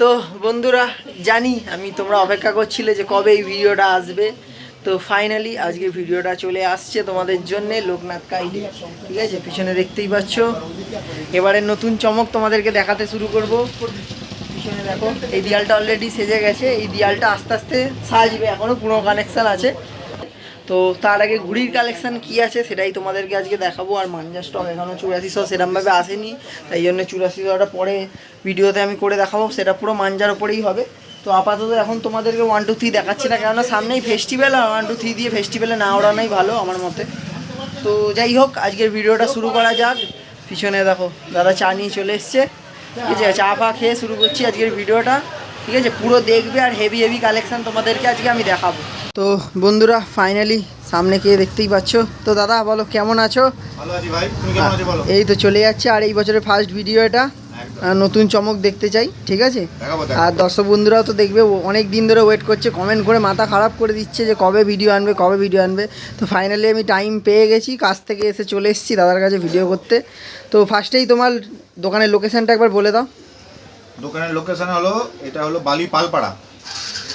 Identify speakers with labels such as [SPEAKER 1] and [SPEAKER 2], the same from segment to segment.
[SPEAKER 1] তো বন্ধুরা, জানি আমি তোমরা অপেক্ষা করছিলে যে কবে এই ভিডিওটা আসবে। তো ফাইনালি আজকে ভিডিওটা চলে আসছে তোমাদের জন্য, লোকনাথ কাইলি ঠিক আছে? পিছনে দেখতেই পাচ্ছ। এবারে নতুন চমক তোমাদেরকে দেখাতে শুরু করব। পিছনে দেখো, এই দিয়ালটা অলরেডি সেজে গেছে। এই দিয়ালটা আস্তে আস্তে সাজবে। এখনও পুরো কানেকশান আছে। তো তার আগে ঘুড়ির কালেকশন কি আছে সেটাই তোমাদেরকে আজকে দেখাবো। আর মাঞ্জা স্টক এখনও চুরাশিশো সেরমভাবে আসেনি। তাই জন্য চুরাশিশোটা পরে ভিডিওতে আমি করে দেখাবো। সেটা পুরো মাঞ্জার ওপরেই হবে। তো আপাতত এখন তোমাদেরকে ওয়ান টু থ্রি দেখাচ্ছি না, কেননা সামনেই ফেস্টিভ্যাল আর ওয়ান টু থ্রি দিয়ে ফেস্টিভ্যালে না ওড়ানোই ভালো আমার মতে। তো যাই হোক, আজকের ভিডিওটা শুরু করা যাক। পিছনে দেখো, দাদা চা নিয়ে চলে এসছে। ঠিক আছে, চা ফা খেয়ে শুরু করছি আজকের ভিডিওটা। ঠিক আছে, পুরো দেখবে আর হেভি হেভি কালেকশান তোমাদেরকে আজকে আমি দেখাবো। তো বন্ধুরা ফাইনালি সামনে কে দেখতেই পাচ্ছ। তো দাদা বলো কেমন আছো? এই তো চলে যাচ্ছে আর এই বছরের ফার্স্ট ভিডিও এটা। নতুন চমক দেখতে চাই ঠিক আছে? আর দর্শক বন্ধুরাও তো দেখবে অনেক দিন ধরে ওয়েট করছে কমেন্ট করে মাথা খারাপ করে দিচ্ছে যে কবে ভিডিও আনবে কবে ভিডিও আনবে। তো ফাইনালি আমি টাইম পেয়ে গেছি কাজ থেকে এসে চলে এসেছি দাদার কাছে ভিডিও করতে। তো ফার্স্টেই তোমার দোকানের লোকেশানটা একবার বলে দাও।
[SPEAKER 2] দোকানের লোকেশন হলো এটা হলো বালি পালপাড়া।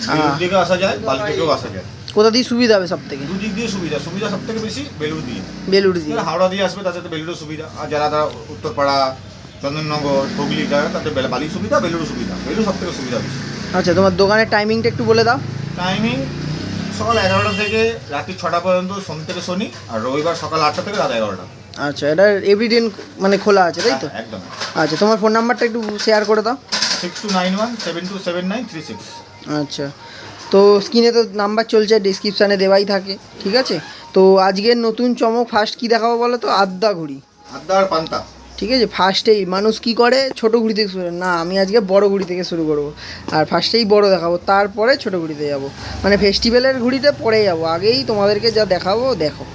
[SPEAKER 2] বেলুর দিকে আসা যায় বালি থেকেও আসা যায়।
[SPEAKER 1] কোথা দিয়ে সুবিধা হবে সব থেকে
[SPEAKER 2] দুদিক দিয়ে সুবিধা সুবিধা সব থেকে বেশি বেলুর দিয়ে।
[SPEAKER 1] বেলুড় দিয়ে।
[SPEAKER 2] হাওড়া দিয়ে আসবে তাদের বেলুরও সুবিধা। আর যারা তারা উত্তরপাড়া চন্দননগর হুগলি যারা তাদের বেলা- সুবিধা বেলুরও সুবিধা। বেলুর সব থেকে সুবিধা বেশি।
[SPEAKER 1] আচ্ছা তোমার দোকানের টাইমিংটা একটু বলে দাও।
[SPEAKER 2] টাইমিং সকাল এগারোটা থেকে রাত্রি ছটা পর্যন্ত সোম থেকে শনি আর রবিবার সকাল আটটা থেকে রাত এগারোটা।
[SPEAKER 1] আচ্ছা এটা এভরিদিন মানে খোলা আছে তাই তো?
[SPEAKER 2] হ্যাঁ, একদম।
[SPEAKER 1] আচ্ছা তোমার ফোন নাম্বারটা একটু শেয়ার করে দাও।
[SPEAKER 2] Six two nine one seven two seven nine three six
[SPEAKER 1] আচ্ছা। তো স্ক্রিনে তো নাম্বার চলছে ডিসক্রিপশানে দেওয়াই থাকে ঠিক আছে? তো আজকের নতুন চমক ফার্স্ট কি দেখাবো বলো তো? আদ্যা ঘুড়ি।
[SPEAKER 2] আড্ডা আর পান্তা।
[SPEAKER 1] ঠিক আছে? ফার্স্টেই মানুষ কি করে? ছোট ঘুড়ি থেকে শুরু করে। না আমি আজকে বড় ঘুড়ি থেকে শুরু করব। আর ফার্স্টেই বড় দেখাবো তারপরে ছোট ঘুড়িতে যাব। মানে ফেস্টিভ্যালের ঘুড়িতে পরে যাব। আগেই তোমাদেরকে যা দেখাবো দেখো।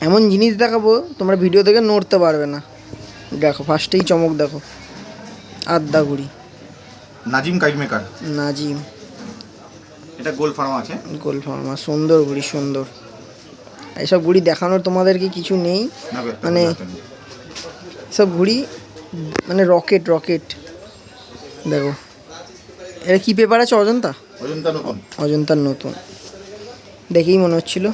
[SPEAKER 1] এমন জিনিস দেখাবো তোমরা ভিডিও থেকে নড়তে পারবে না। দেখো ফার্স্টেই চমক দেখো। আদ্যা ঘুড়ি
[SPEAKER 2] নাজিম কাইট মেকার?
[SPEAKER 1] নাজিম।
[SPEAKER 2] এটা গোল ফার্ম আছে?
[SPEAKER 1] গোল ফার্মা সুন্দর ঘুড়ি সুন্দর। এসব ঘুড়ি দেখানোর তোমাদেরকে কিছু নেই। মানে সব ঘুড়ি মানে রকেট রকেট। দেখো। এটা কি পেপার আছে অজন্তা?
[SPEAKER 2] অজন্তা নতুন।
[SPEAKER 1] অজন্তার নতুন। দেখেই মনে হচ্ছিল।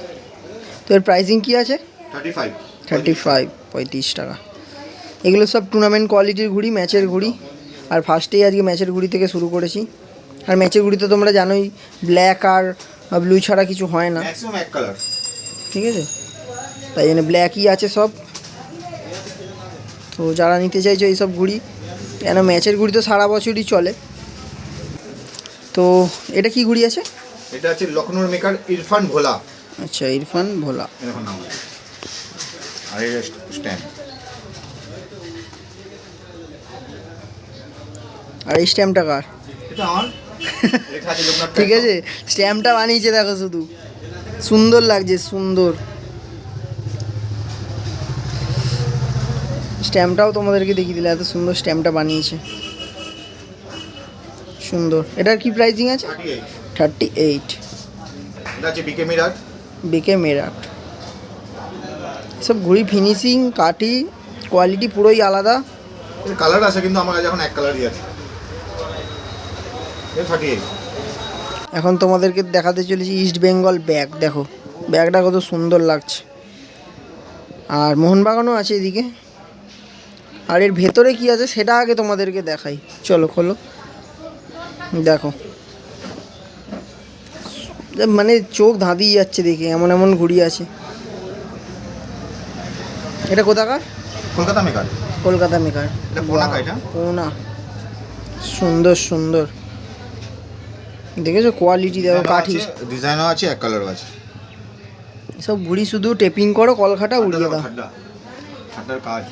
[SPEAKER 1] তো এর প্রাইসিং কি আছে?
[SPEAKER 2] থার্টি ফাইভ
[SPEAKER 1] থার্টি ফাইভ পঁয়ত্রিশ টাকা। এগুলো সব টুর্নামেন্ট কোয়ালিটির ঘুড়ি ম্যাচের ঘুড়ি আর ফার্স্টেই আজকে ম্যাচের ঘুড়ি থেকে শুরু করেছি। আর ম্যাচের ঘুড়ি তো তোমরা জানোই ব্ল্যাক আর ব্লু ছাড়া কিছু হয় না। ঠিক আছে? তাই জন্য ব্ল্যাকই আছে সব। তো যারা নিতে চাইছো এইসব ঘুড়ি কেন ম্যাচের ঘুড়ি তো সারা বছরই চলে। তো এটা কি ঘুড়ি আছে?
[SPEAKER 2] এটা আছে লখনৌর মেকার ইরফান ভোলা।
[SPEAKER 1] আচ্ছা ইরফান ভোলা।
[SPEAKER 2] এরকম নাম। আছে। আর এই স্ট্যান্ড
[SPEAKER 1] আর এই স্ট্যাম্পটা কার? ঠিক আছে স্ট্যাম্পটা বানিয়েছে দেখো শুধু। সুন্দর লাগছে সুন্দর। স্ট্যাম্পটাও তোমাদেরকে দেখিয়ে দিলে এত সুন্দর স্ট্যাম্পটা বানিয়েছে। সুন্দর। এটার কি প্রাইসিং আছে?
[SPEAKER 2] থার্টি এইট বিকে মিরাট
[SPEAKER 1] সব ঘুড়ি ফিনিশিং কাঠি কোয়ালিটি পুরোই আলাদা।
[SPEAKER 2] কালার আছে কিন্তু আমার কাছে এখন এক কালারই আছে।
[SPEAKER 1] এখন তোমাদেরকে দেখাতে চলেছি ইস্ট বেঙ্গল ব্যাগ দেখো। ব্যাগটা কত সুন্দর লাগছে। আর মোহনবাগানও আছে এদিকে। আর এর ভেতরে কি আছে সেটা আগে তোমাদেরকে দেখাই। চলো খোলো। দেখো। মানে চোখ ধাঁধিয়ে যাচ্ছে দেখে এমন এমন ঘুড়ি আছে। এটা কোথাকার?
[SPEAKER 2] কলকাতা মেকার।
[SPEAKER 1] কলকাতা মেকার? পোনা। সুন্দর সুন্দর। দেখেছ? কোয়ালিটি দেখো কাঠি।
[SPEAKER 2] ডিজাইনও আছে এক কালারও আছে।
[SPEAKER 1] সব ঘুড়ি শুধু টেপিং করো কলখাটা উড়িয়ে দাও।
[SPEAKER 2] ঠান্ডার কাজ।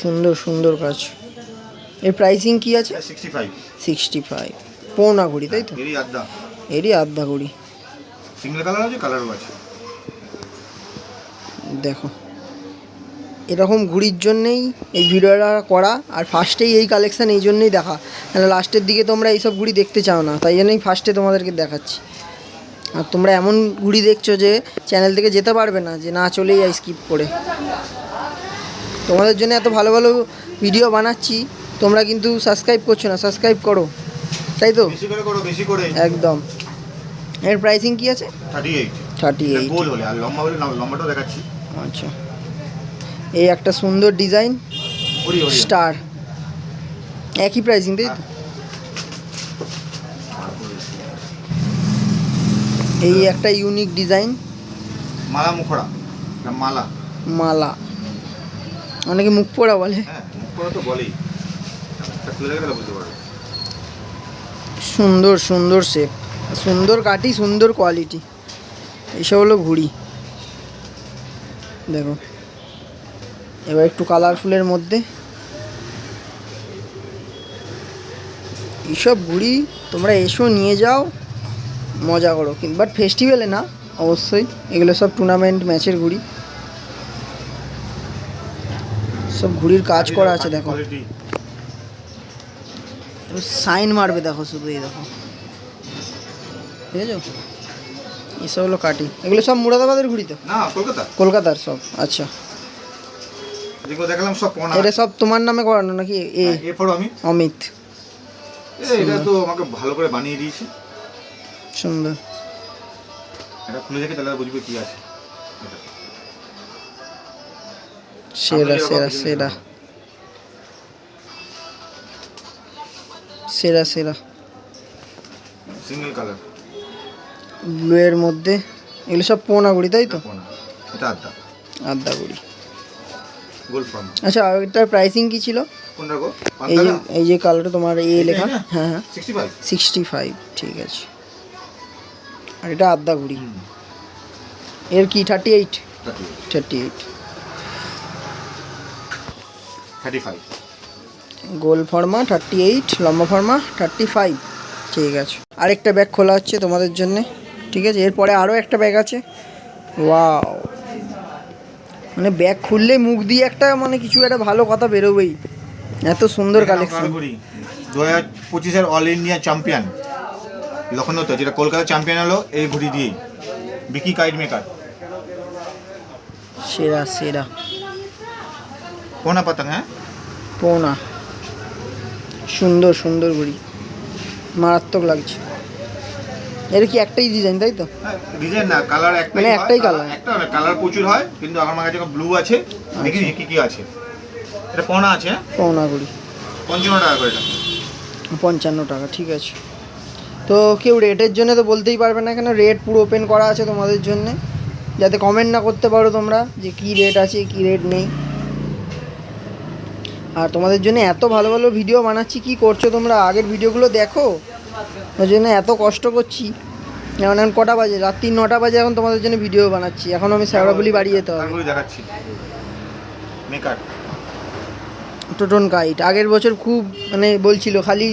[SPEAKER 1] সুন্দর সুন্দর কাজ। এর প্রাইসিং কি আছে?
[SPEAKER 2] সিক্সটি ফাইভ
[SPEAKER 1] সিক্সটি ফাইভ পৌনা ঘুড়ি তাই তো?
[SPEAKER 2] এরই আড্ডা।
[SPEAKER 1] এরই আধা ঘুড়ি।
[SPEAKER 2] সিঙ্গেল কালার আছে কালারও আছে।
[SPEAKER 1] দেখো। এরকম ঘুড়ির জন্যেই এই ভিডিওটা করা আর ফার্স্টেই এই কালেকশান এই জন্যই দেখা। মানে লাস্টের দিকে তোমরা এইসব ঘুড়ি দেখতে চাও না। তাই জন্যই ফার্স্টে তোমাদেরকে দেখাচ্ছি। আর তোমরা এমন ঘুড়ি দেখছ যে চ্যানেল থেকে যেতে পারবে না যে না চলেই যাই স্কিপ করে। তোমাদের জন্য এত ভালো ভালো ভিডিও বানাচ্ছি তোমরা কিন্তু সাবস্ক্রাইব করছ না সাবস্ক্রাইব করো। তাই তো? একদম। এর প্রাইসিং কি আছে?
[SPEAKER 2] থার্টি এইট
[SPEAKER 1] থার্টি এইট আচ্ছা। এই একটা সুন্দর ডিজাইন স্টার। একই প্রাইসিং তাই তো? এই একটা ইউনিক ডিজাইন
[SPEAKER 2] মালা মুখড়া না মালা?
[SPEAKER 1] মালা। অনেকে মুখ পোড়া বলে।
[SPEAKER 2] হ্যাঁ
[SPEAKER 1] সুন্দর সুন্দর শেপ সুন্দর কাটি সুন্দর কোয়ালিটি এইসব হলো ঘুড়ি। দেখো। এবার একটু কালারফুলের মধ্যে। এইসব ঘুড়ি তোমরা এসো নিয়ে যাও মজা করো। কিন্তু বাট ফেস্টিভ্যালে না অবশ্যই। এগুলো সব টুর্নামেন্ট ম্যাচের ঘুড়ি সব ঘুড়ির কাজ করা আছে দেখো। সাইন মারবে দেখো শুধু এই দেখো। ঠিক আছে এসব হলো কাটি। এগুলো সব মুরাদাবাদের ঘুড়ি তো?
[SPEAKER 2] কলকাতা
[SPEAKER 1] কলকাতার সব আচ্ছা।
[SPEAKER 2] যেগুলো দেখালাম সব পোনা
[SPEAKER 1] এটা সব তোমার নামে করানো নাকি? এ
[SPEAKER 2] এ পড়ো আমি।
[SPEAKER 1] অমিত।
[SPEAKER 2] এটা তো আমাকে ভালো করে বানিয়ে দিয়েছে।
[SPEAKER 1] সুন্দর।
[SPEAKER 2] এটা খুলে দেখে তাহলে বুঝবে কি আছে।
[SPEAKER 1] সেরা সেরা সেরা। সেরা সেরা।
[SPEAKER 2] সিঙ্গেল কালার
[SPEAKER 1] ব্লু এর মধ্যে। এগুলো সব পোনা গুড়ি তাই তো?
[SPEAKER 2] এটা আড্ডা ফর্ম
[SPEAKER 1] আচ্ছা আর এটার প্রাইসিং কি ছিল?
[SPEAKER 2] কোনটা গো?
[SPEAKER 1] এই যে এই যে কালারটা তোমার এ লেখা? হ্যাঁ হ্যাঁ।
[SPEAKER 2] সিক্সটি ফাইভ
[SPEAKER 1] সিক্সটি ফাইভ ঠিক আছে। আর এটা আদ্যা এর কি thirty eight thirty eight
[SPEAKER 2] thirty five
[SPEAKER 1] গোল ফর্মা থার্টি এইট লম্বা ফর্মা থার্টি ফাইভ ঠিক আছে। আরেকটা ব্যাগ খোলা হচ্ছে তোমাদের জন্যে। ঠিক আছে এরপরে আরও একটা ব্যাগ আছে। ওয়াও মানে ব্যাগ খুললে মুখ দিয়ে একটা মানে কিছু একটা ভালো কথা বেরোবেই। এত সুন্দর কালেকশন
[SPEAKER 2] দু হাজার পঁচিশের অল ইন্ডিয়া চ্যাম্পিয়ন লখনৌতে যেটা কলকাতা চ্যাম্পিয়ন হলো এই ঘুড়ি দিয়েই। বিকি কাইট মেকার
[SPEAKER 1] সেরা সেরা।
[SPEAKER 2] পোনা পাতাং হ্যাঁ?
[SPEAKER 1] পোনা। সুন্দর সুন্দর ঘড়ি। মারাত্মক লাগছে। এর কি একটাই ডিজাইন তাই তো?
[SPEAKER 2] ডিজাইন না কালার একটাই
[SPEAKER 1] মানে একটাই
[SPEAKER 2] কালার- একটা না কালার প্রচুর হয় কিন্তু আমার কাছে ব্লু আছে। দেখি
[SPEAKER 1] আচ্ছা।
[SPEAKER 2] কি কি আছে? এটা পোনা আছে হ্যাঁ?
[SPEAKER 1] পোনা ঘড়ি
[SPEAKER 2] পঞ্চান্ন টাকা করে এটা।
[SPEAKER 1] পঞ্চান্ন টাকা ঠিক আছে। তো কেউ রেটের জন্য তো বলতেই পারবে না কেন রেট পুরো ওপেন করা আছে তোমাদের জন্য। যাতে কমেন্ট না করতে পারো তোমরা যে কি রেট আছে কি রেট নেই। আর তোমাদের জন্য এত ভালো ভালো ভিডিও বানাচ্ছি কি করছ তোমরা? আগের ভিডিওগুলো দেখো। ওই জন্য এত কষ্ট করছি। যেমন এখন কটা বাজে? রাত্রি নটা বাজে এখন তোমাদের জন্য ভিডিও বানাচ্ছি। এখন আমি শ্যাওড়াবলি বাড়ি যেতে হবে।
[SPEAKER 2] দেখাচ্ছি। মেকার।
[SPEAKER 1] টোটন কাইট। আগের বছর খুব মানে বলছিল খালি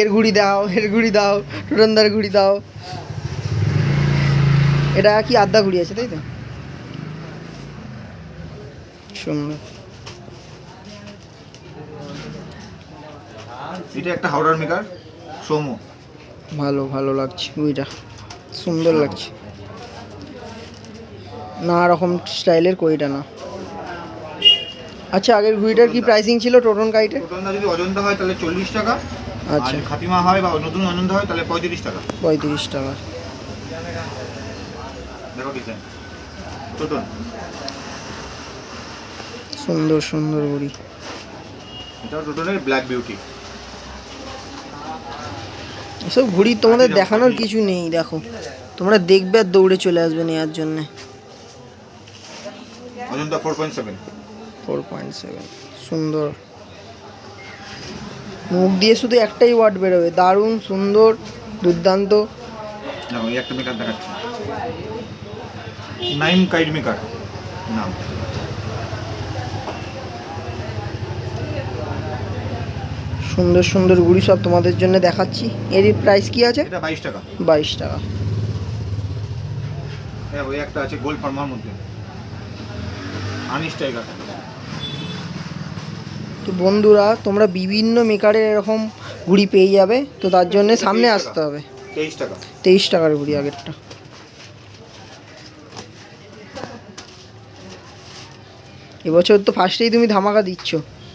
[SPEAKER 1] এর ঘুড়ি দাও এর ঘুড়ি দাও টোটনদার ঘুড়ি দাও। এটা কি আদ্যা ঘুড়ি আছে তাই তো?
[SPEAKER 2] এটা একটা হাওড়ার মেকার সোমো
[SPEAKER 1] ভালো ভালো লাগছে ঘুড়িটা সুন্দর লাগছে। না রকম স্টাইলের কইটা না। আচ্ছা আগের ঘুড়িটার কি প্রাইসিং ছিল টোটন কাইটের?
[SPEAKER 2] টোটনটা যদি অজন্তা হয় তাহলে চল্লিশ টাকা।
[SPEAKER 1] আচ্ছা।
[SPEAKER 2] খাতিমা হয় বা নতুন অজন্তা হয় তাহলে পঁয়ত্রিশ টাকা।
[SPEAKER 1] পঁয়ত্রিশ টাকা।
[SPEAKER 2] দেখো ডিজাইন টোটন।
[SPEAKER 1] সুন্দর সুন্দর ঘুড়ি
[SPEAKER 2] এটাও টোটনের ব্ল্যাক বিউটি
[SPEAKER 1] এসব ঘুড়ি তোমাদের দেখানোর কিছু নেই দেখো। তোমরা দেখবে আর দৌড়ে চলে আসবে নেওয়ার জন্যে।
[SPEAKER 2] Ajanta four point seven
[SPEAKER 1] four point seven সুন্দর। মুখ দিয়ে শুধু একটাই ওয়ার্ড বেরোবে। দারুণ সুন্দর দুর্দান্ত।
[SPEAKER 2] দেখো এই একটা মেকার দেখাচ্ছি। নাইম কাইট মেকার নাম।
[SPEAKER 1] সুন্দর সুন্দর গুড়ি সব তোমাদের জন্য দেখাচ্ছি। এর প্রাইস কি আছে?
[SPEAKER 2] এটা 22 টাকা।
[SPEAKER 1] 22 টাকা।
[SPEAKER 2] হ্যাঁ ওই একটা আছে গোল ফার্মার মধ্যে। আনিস টাইগার
[SPEAKER 1] তো বন্ধুরা তোমরা বিভিন্ন মেকারের এরকম গুড়ি পেয়ে যাবে তো তার জন্য সামনে আসতে হবে।
[SPEAKER 2] তেইশ টাকা।
[SPEAKER 1] তেইশ টাকার গুড়ি আগেরটা। এবছর তো ফার্স্টেই তুমি ধামাকা দিচ্ছ।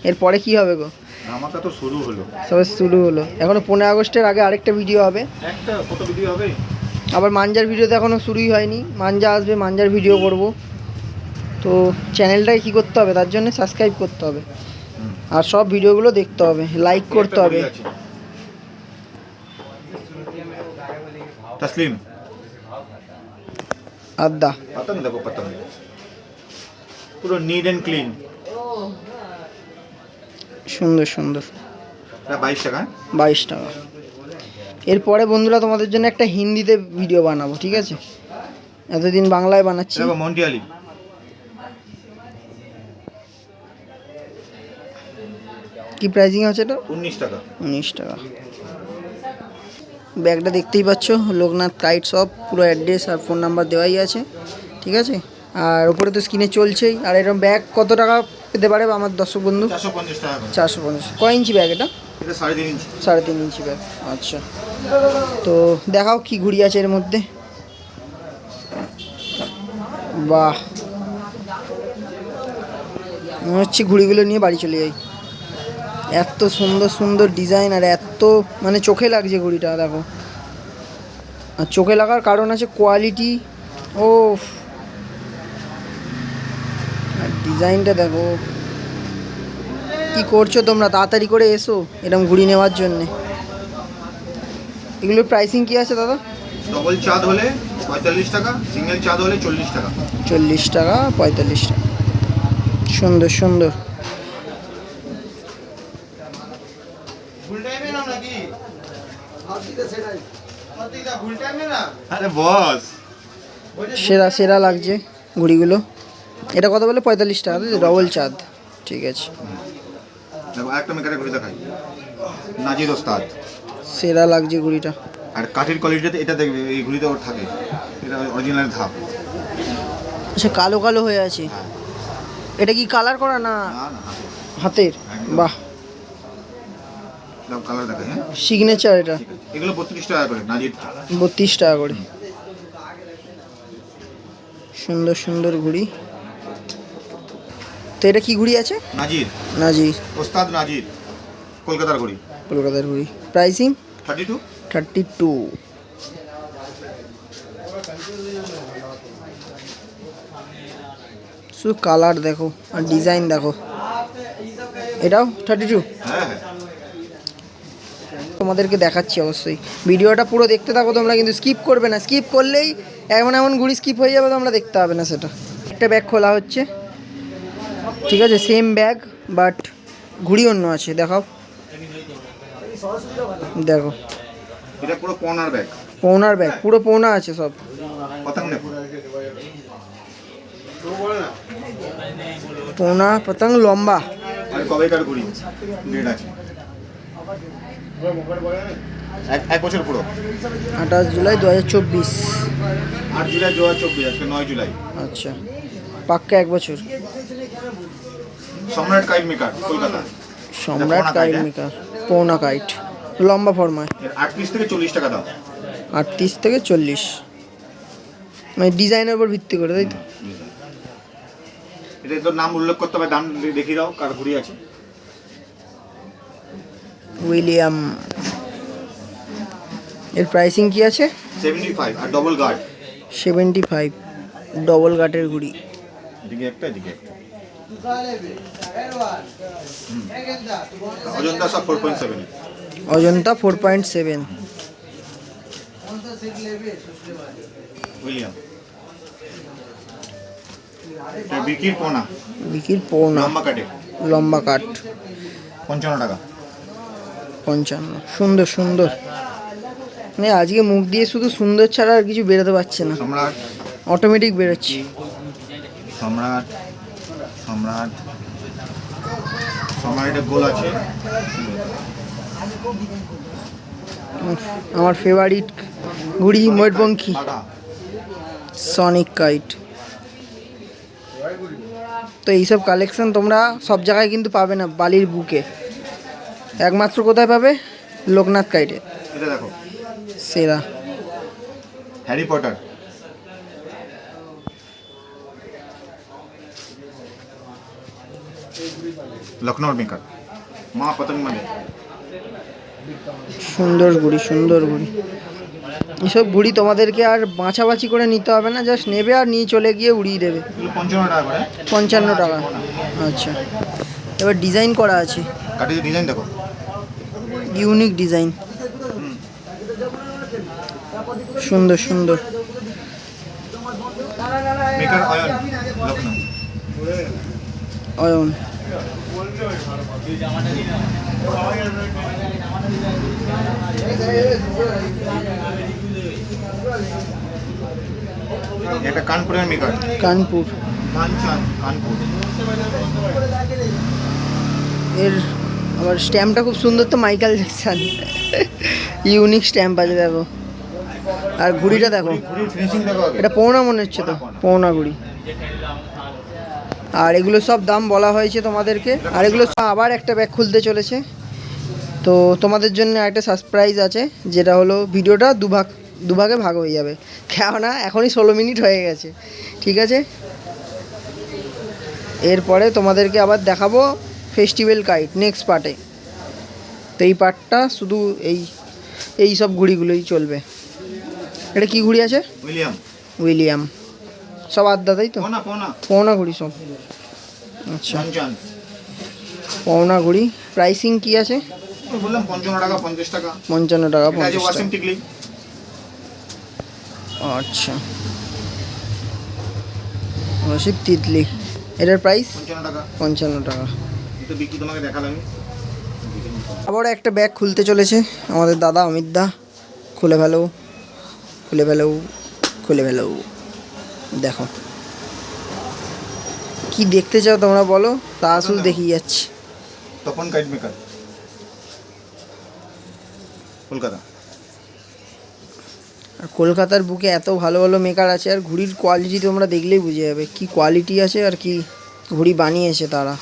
[SPEAKER 1] এরপরে কি হবে গো?
[SPEAKER 2] ধামাকা তো শুরু হলো।
[SPEAKER 1] সবে শুরু হলো। এখনও পনেরো আগস্টের আগে আরেকটা ভিডিও হবে।
[SPEAKER 2] একটা কত ভিডিও হবে?
[SPEAKER 1] আবার মাঞ্জার ভিডিও তো এখনও শুরুই হয়নি। মাঞ্জা আসবে মাঞ্জার ভিডিও করব। তো চ্যানেলটাকে কী করতে হবে? তার জন্য সাবস্ক্রাইব করতে হবে। আর সব ভিডিওগুলো দেখতে হবে লাইক করতে হবে।
[SPEAKER 2] তসলিম।
[SPEAKER 1] আদা
[SPEAKER 2] পতঙ্গ দেখো পতঙ্গ। পুরো নিট অ্যান্ড ক্লিন
[SPEAKER 1] সুন্দর সুন্দর।
[SPEAKER 2] বাইশ টাকা হ্যাঁ?
[SPEAKER 1] বাইশ টাকা। এরপরে বন্ধুরা তোমাদের জন্য একটা হিন্দিতে ভিডিও বানাবো ঠিক আছে? এতদিন বাংলায় বানাচ্ছি।
[SPEAKER 2] মন্টিয়ালি।
[SPEAKER 1] কি প্রাইজিং আছে এটা?
[SPEAKER 2] উনিশ টাকা।
[SPEAKER 1] উনিশ টাকা। ব্যাগটা দেখতেই পাচ্ছ লোকনাথ কাইট সব পুরো অ্যাড্রেস আর ফোন নাম্বার দেওয়াই আছে ঠিক আছে? আর ওপরে তো স্ক্রিনে চলছেই। আর এরকম ব্যাগ কত টাকা? পেতে পারে আমার দর্শক বন্ধু।
[SPEAKER 2] চারশো পঞ্চাশ
[SPEAKER 1] কয় ইঞ্চি ব্যাগ এটা?
[SPEAKER 2] এটা সাড়ে তিন ইঞ্চি।
[SPEAKER 1] সাড়ে তিন ইঞ্চি ব্যাগ। আচ্ছা। তো দেখাও কি ঘুড়ি আছে এর মধ্যে। বাহ। মনে হচ্ছে ঘুড়িগুলো নিয়ে বাড়ি চলে যাই। এত সুন্দর সুন্দর ডিজাইন আর এত মানে চোখে লাগছে ঘুড়িটা দেখো। আর চোখে লাগার কারণ আছে কোয়ালিটি। ও আর ডিজাইনটা দেখো। কি করছ তোমরা? তাড়াতাড়ি করে এসো এরকম ঘুড়ি নেওয়ার জন্যে। এগুলোর প্রাইসিং কি আছে দাদা?
[SPEAKER 2] ডবল চাঁদ হলে পঁয়তাল্লিশ টাকা সিঙ্গেল চাঁদ হলে চল্লিশ টাকা।
[SPEAKER 1] চল্লিশ টাকা পঁয়তাল্লিশ টাকা। সুন্দর সুন্দর।
[SPEAKER 2] আরে
[SPEAKER 1] সেরা সেরা লাগছে ঘুড়িগুলো। এটা কত বলে পঁয়তাল্লিশ টাকা ডবল চাঁদ। ঠিক আছে।
[SPEAKER 2] একটা মেকারের ঘুড়ি দেখাই। নাজির ওস্তাদ।
[SPEAKER 1] সেরা লাগছে ঘুড়িটা।
[SPEAKER 2] আর কাঠের কোয়ালিটিতে এটা দেখবে এই ঘুড়িতে ওর থাকে। এটা অরিজিনাল ধাপ।
[SPEAKER 1] আচ্ছা কালো কালো হয়ে আছে।
[SPEAKER 2] হ্যাঁ।
[SPEAKER 1] এটা কি কালার করা না
[SPEAKER 2] না না হাতে।
[SPEAKER 1] হাতের? বাহ।
[SPEAKER 2] কালার দেখাই হ্যাঁ।
[SPEAKER 1] সিগনেচার এটা।
[SPEAKER 2] এগুলো বত্রিশ টাকা করে নাজিরটা
[SPEAKER 1] বত্রিশ টাকা করে। সুন্দর সুন্দর ঘুড়ি। তো এটা কি ঘুড়ি আছে?
[SPEAKER 2] নাজির।
[SPEAKER 1] না জি
[SPEAKER 2] ওস্তাদ নাজির কলকাতার ঘড়ি।
[SPEAKER 1] কলকাতার ঘুড়ি। Pricing?
[SPEAKER 2] Thirty two
[SPEAKER 1] thirty two শুধু কালার দেখো আর ডিজাইন দেখো। এটাও থার্টি টু
[SPEAKER 2] হ্যাঁ। হ্যাঁ
[SPEAKER 1] তোমাদেরকে দেখাচ্ছি অবশ্যই। ভিডিওটা পুরো দেখতে থাকো তোমরা কিন্তু স্কিপ করবে না। স্কিপ করলেই এমন এমন ঘুড়ি স্কিপ হয়ে যাবে তোমরা দেখতে হবে না সেটা। একটা ব্যাগ খোলা হচ্ছে। ঠিক আছে সেম ব্যাগ বাট ঘুড়ি অন্য আছে দেখাও। দেখো।
[SPEAKER 2] এটা পুরো কর্নার ব্যাগ
[SPEAKER 1] পৌনার ব্যাগ পুরো পৌনা আছে সব। পৌনা পতঙ্গ লম্বা।
[SPEAKER 2] এক বছর পুরো?
[SPEAKER 1] আঠাশ জুলাই দু হাজার চব্বিশ।
[SPEAKER 2] আট জুলাই দু হাজার চব্বিশ আজকে নয় জুলাই।
[SPEAKER 1] আচ্ছা। পাক্কা এক বছর।
[SPEAKER 2] সম্রাট kite maker
[SPEAKER 1] Kolkata.
[SPEAKER 2] Samrat
[SPEAKER 1] kite
[SPEAKER 2] kite, হ্যাঁ?
[SPEAKER 1] মেকার পৌনা কাইট। লম্বা ফরমায়।
[SPEAKER 2] এর আট পিস থেকে চল্লিশ টাকা দাম।
[SPEAKER 1] আটত্রিশ থেকে চল্লিশ। মানে ডিজাইনের উপর ভিত্তি করে তাই তো?
[SPEAKER 2] এটা তোর নাম উল্লেখ করতে হবে দাম দেখিয়ে দাও কার ঘুড়ি আছে।
[SPEAKER 1] উইলিয়াম। এর প্রাইসিং কি আছে?
[SPEAKER 2] সেভেন্টি ফাইভ আর double guard
[SPEAKER 1] seventy five double গাটের ঘুড়ি।
[SPEAKER 2] এদিকে একটা এদিকে একটা। অজন্তা সব four point
[SPEAKER 1] seven Ajanta four point
[SPEAKER 2] seven William. বিকির পোনা।
[SPEAKER 1] বিকির পৌনা।
[SPEAKER 2] লম্বা কাটে।
[SPEAKER 1] লম্বা কাঠ
[SPEAKER 2] পঞ্চান্ন টাকা।
[SPEAKER 1] পঞ্চান্ন। সুন্দর সুন্দর। মানে আজকে মুখ দিয়ে শুধু সুন্দর ছাড়া আর কিছু বেরোতে পারছে না। অটোমেটিক বেরোচ্ছে।
[SPEAKER 2] সম্রাট সম্রাট সম্রাটের গোল আছে।
[SPEAKER 1] আমার ফেভারিট ঘুড়ি ময়ূরপঙ্খী। সনিক কাইট তো এইসব কালেকশন তোমরা সব জায়গায় কিন্তু পাবে না বালির বুকে। একমাত্র কোথায় পাবে? লোকনাথ কাইটে
[SPEAKER 2] এটা দেখো।
[SPEAKER 1] সেরা।
[SPEAKER 2] Harry Potter. লখনৌর মেকার মা পতঙ্গ মানে
[SPEAKER 1] সুন্দর ঘুড়ি সুন্দর ঘুড়ি এসব ঘুড়ি তোমাদেরকে আর বাঁচাবাচি করে নিতে হবে না জাস্ট নেবে আর নিয়ে চলে গিয়ে উড়িয়ে দেবে।
[SPEAKER 2] পঞ্চান্ন টাকা করে।
[SPEAKER 1] পঞ্চান্ন টাকা। আচ্ছা। এবার ডিজাইন করা আছে।
[SPEAKER 2] ডিজাইন দেখো।
[SPEAKER 1] Unique design. সুন্দর সুন্দর।
[SPEAKER 2] মেকার অয়ন
[SPEAKER 1] অয়ন।
[SPEAKER 2] এটা কানপুরের মেকার।
[SPEAKER 1] কানপুর।
[SPEAKER 2] কানপুর।
[SPEAKER 1] এর আবার স্ট্যাম্পটা খুব সুন্দর তো মাইকেল জ্যাকসন। ইউনিক স্ট্যাম্প আছে দেখো। আর ঘুড়িটা দেখো। এটা পৌনা মনে হচ্ছে তো পৌনা ঘুড়ি। আর এগুলো সব দাম বলা হয়েছে তোমাদেরকে। আর এগুলো সব আবার একটা ব্যাগ খুলতে চলেছে। তো তোমাদের জন্য একটা সারপ্রাইজ আছে যেটা হলো ভিডিওটা দুভাগ দুভাগে ভাগ হয়ে যাবে। কেননা এখনই ষোলো মিনিট হয়ে গেছে ঠিক আছে? এরপরে তোমাদেরকে আবার দেখাবো ফেস্টিভ্যাল কাইট নেক্সট পার্টে তো এই পার্টটা শুধু এই এই সব ঘুড়িগুলোই চলবে। এটা কি ঘুড়ি আছে?
[SPEAKER 2] উইলিয়াম।
[SPEAKER 1] উইলিয়াম। সব আড্ডা তাই তো?
[SPEAKER 2] পোনা
[SPEAKER 1] ঘুড়ি সব। আচ্ছা। পৌনা ঘুড়ি। প্রাইসিং কি আছে?
[SPEAKER 2] পঞ্চান্ন টাকা পঞ্চাশ টাকা।
[SPEAKER 1] আচ্ছা। রসিদ তিতলি এটার প্রাইস?
[SPEAKER 2] পঞ্চান্ন টাকা।
[SPEAKER 1] আবার একটা ব্যাগ খুলতে চলেছে আমাদের দাদা অমিত দা। খুলে ফেলো। খুলে ফেলো। খুলে ফেলো। দেখো। কি দেখতে চাও তোমরা বলো? তা শুধু দেখিয়ে যাচ্ছি।
[SPEAKER 2] Tapan kite maker Kolkata.
[SPEAKER 1] আর কলকাতার বুকে এত ভালো ভালো মেকার আছে আর ঘুড়ির কোয়ালিটি তোমরা দেখলেই বুঝে যাবে। কি কোয়ালিটি আছে আর কি ঘুড়ি বানিয়েছে তারা।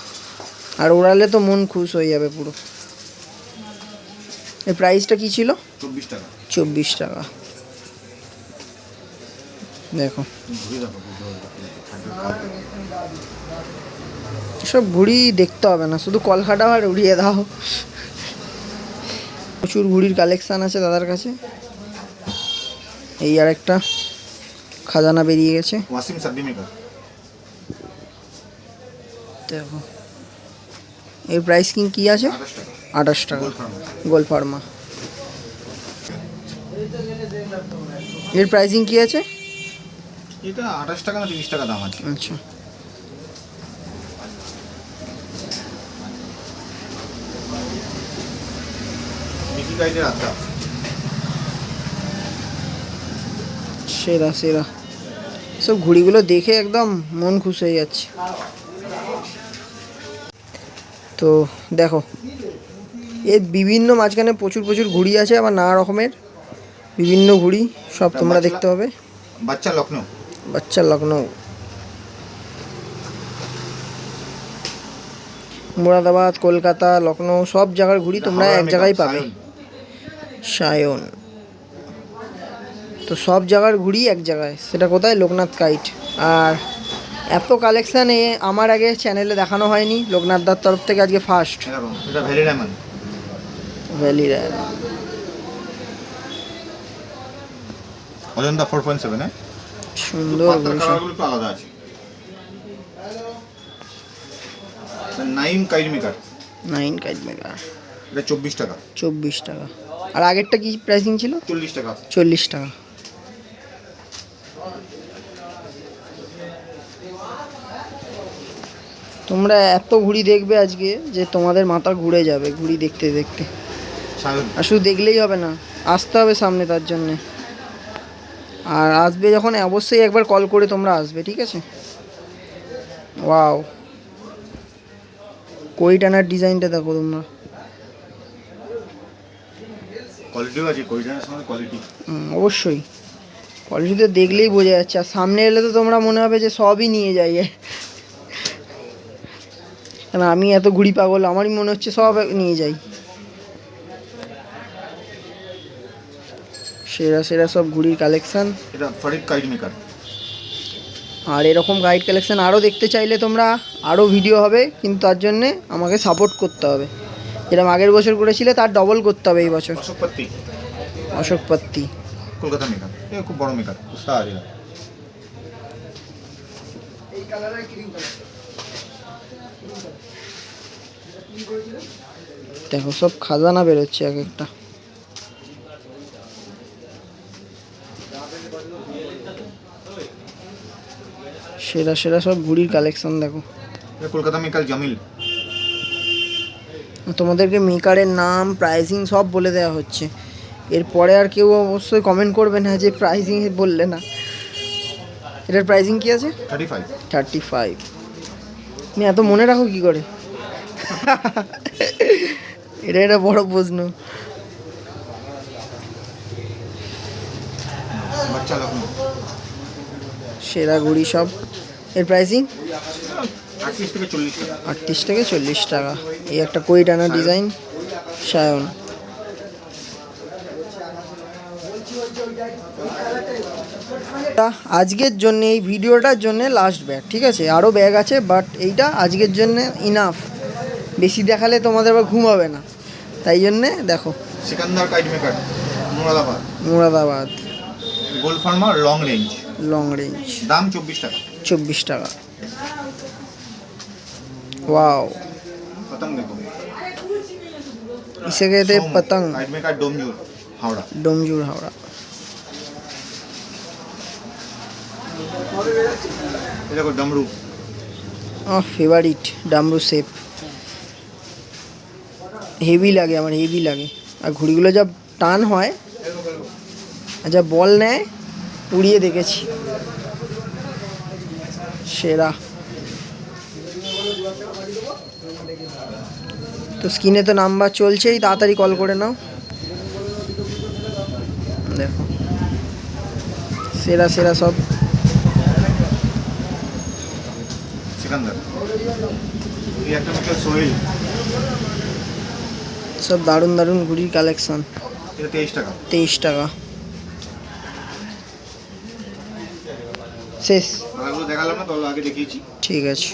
[SPEAKER 1] আর ওড়ালে তো মন খুশ হয়ে যাবে পুরো। এর প্রাইসটা কি ছিল?
[SPEAKER 2] চব্বিশ টাকা।
[SPEAKER 1] চব্বিশ টাকা। দেখো। সব ঘুড়ি দেখতে হবে না শুধু কলকাটা আর উড়িয়ে দাও। প্রচুর ঘুড়ির কালেকশান আছে দাদার কাছে। এই আর একটা খাজানা বেরিয়ে গেছে। দেখো। এর প্রাইস কিং কি আছে?
[SPEAKER 2] আঠাশ টাকা। গোল
[SPEAKER 1] গোল ফার্মা। এর প্রাইসিং কি আছে?
[SPEAKER 2] এটা আঠাশ টাকা না তিরিশ টাকা দাম আছে।
[SPEAKER 1] আচ্ছা।
[SPEAKER 2] মিকি গাইডের আড্ডা।
[SPEAKER 1] সেরা সেরা। সব ঘুড়িগুলো দেখে একদম মন খুশ হয়ে যাচ্ছে। তো দেখো এর বিভিন্ন মাঝখানে প্রচুর প্রচুর ঘুড়ি আছে আবার নানা রকমের। বিভিন্ন ঘুড়ি সব তোমরা দেখতে পাবে
[SPEAKER 2] বাচ্চা লখনৌ
[SPEAKER 1] বাচ্চা লখনৌ মুরাদাবাদ কলকাতা লখনৌ সব জায়গার ঘুড়ি তোমরা এক জায়গায় পাবে। সায়ন। তো সব জায়গার ঘুড়ি এক জায়গায়। সেটা কোথায়? লোকনাথ কাইট। আর এত কালেকশান এ আমার আগে চ্যানেলে দেখানো হয়নি। লোকনাথ দার তরফ থেকে আজকে first valley
[SPEAKER 2] Ajanta four point seven হ্যাঁ?
[SPEAKER 1] সুন্দর
[SPEAKER 2] পাতার
[SPEAKER 1] ঘুড়ি সব।
[SPEAKER 2] কালারগুলো একটু আলাদা আছে। Naim kite maker.
[SPEAKER 1] Nine kite maker
[SPEAKER 2] এটা চব্বিশ টাকা।
[SPEAKER 1] চব্বিশ টাকা। আর আগেরটা কি প্রাইসিং ছিল?
[SPEAKER 2] চল্লিশ টাকা।
[SPEAKER 1] চল্লিশ টাকা। তোমরা এত ঘুড়ি দেখবে আজকে যে তোমাদের মাথা ঘুরে যাবে ঘুড়ি দেখতে দেখতে। আর শুধু দেখলেই হবে না আসতে হবে সামনে তার জন্যে। আর আসবে যখন অবশ্যই একবার কল করে তোমরা আসবে ঠিক আছে? ওয়াও কই টানার ডিজাইনটা দেখো তোমরা।
[SPEAKER 2] কোয়ালিটিও আছে কোয়ালিটি
[SPEAKER 1] অবশ্যই। কোয়ালিটি তো দেখলেই বোঝা যাচ্ছে আর সামনে এলে তো তোমরা মনে হবে যে সবই নিয়ে যাই। কারণ আমি এত ঘুড়ি পাগল আমারই মনে হচ্ছে সব নিয়ে যাই। সেরা সেরা সব ঘুড়ির কালেকশন
[SPEAKER 2] এটা ফরিদ কাইট মেকার
[SPEAKER 1] আর এরকম গাইড কালেকশন আরও দেখতে চাইলে তোমরা আরও ভিডিও হবে কিন্তু তার জন্যে আমাকে সাপোর্ট করতে হবে। যেরকম আগের বছর করেছিলে তার ডবল করতে হবে এই বছর।
[SPEAKER 2] অশোক পাত্তি
[SPEAKER 1] অশোক পাত্তি
[SPEAKER 2] কলকাতা মেকার খুব বড় মেকার উস্তাদ এরা।
[SPEAKER 1] দেখো সব খাজানা বেরোচ্ছে এক একটা। সেরা সেরা সব ঘুড়ির কালেকশন দেখো।
[SPEAKER 2] কলকাতা মেকার জামিল।
[SPEAKER 1] তোমাদেরকে মেকারের নাম প্রাইসিং সব বলে দেওয়া হচ্ছে। এরপরে আর কেউ অবশ্যই কমেন্ট করবে না যে প্রাইসিং বললে না। এটার প্রাইসিং কি আছে?
[SPEAKER 2] থার্টি ফাইভ
[SPEAKER 1] থার্টি ফাইভ তুমি এত মনে রাখো কি করে? এটা এটা বড় প্রশ্ন
[SPEAKER 2] বাচ্চা লখনৌ
[SPEAKER 1] সেরা ঘুড়ি সব। এর প্রাইসিং
[SPEAKER 2] আটত্রিশ থেকে চল্লিশ টাকা।
[SPEAKER 1] এই একটা কই টানা ডিজাইন সায়ন আজকের জন্য এই ভিডিওটার জন্য লাস্ট ব্যাগ ঠিক আছে? আরও ব্যাগ আছে বাট এইটা আজকের জন্য ইনাফ বেশি দেখালে তোমাদের আবার ঘুমাবে না। তাই জন্যে দেখো।
[SPEAKER 2] Sikandar kite maker Moradabad.
[SPEAKER 1] Moradabad.
[SPEAKER 2] Gold farmer long range
[SPEAKER 1] long range
[SPEAKER 2] দাম চব্বিশ টাকা
[SPEAKER 1] চব্বিশ টাকা ওয়াও
[SPEAKER 2] পতঙ্গ দেখো
[SPEAKER 1] इसे कहते हैं पतंग
[SPEAKER 2] কাইট মেকার ডোমজুর হাওড়া
[SPEAKER 1] डोमजूर हावड़ा
[SPEAKER 2] এ দেখো damru
[SPEAKER 1] favourite damru shape heavy লাগে আমার হেভি লাগে আর ঘুড়িগুলো যা টান হয় আর যা বল নেয় উড়িয়ে দেখেছি। সেরা। তো স্ক্রিনে তো নাম্বার চলছেই তাড়াতাড়ি কল করে নাও। দেখো। সেরা সেরা সব। সব দারুণ দারুণ ঘুড়ির কালেকশন
[SPEAKER 2] তেইশ টাকা।
[SPEAKER 1] তেইশ টাকা। শেষ।
[SPEAKER 2] দেখালাম না আগে দেখিয়েছি।
[SPEAKER 1] ঠিক আছে।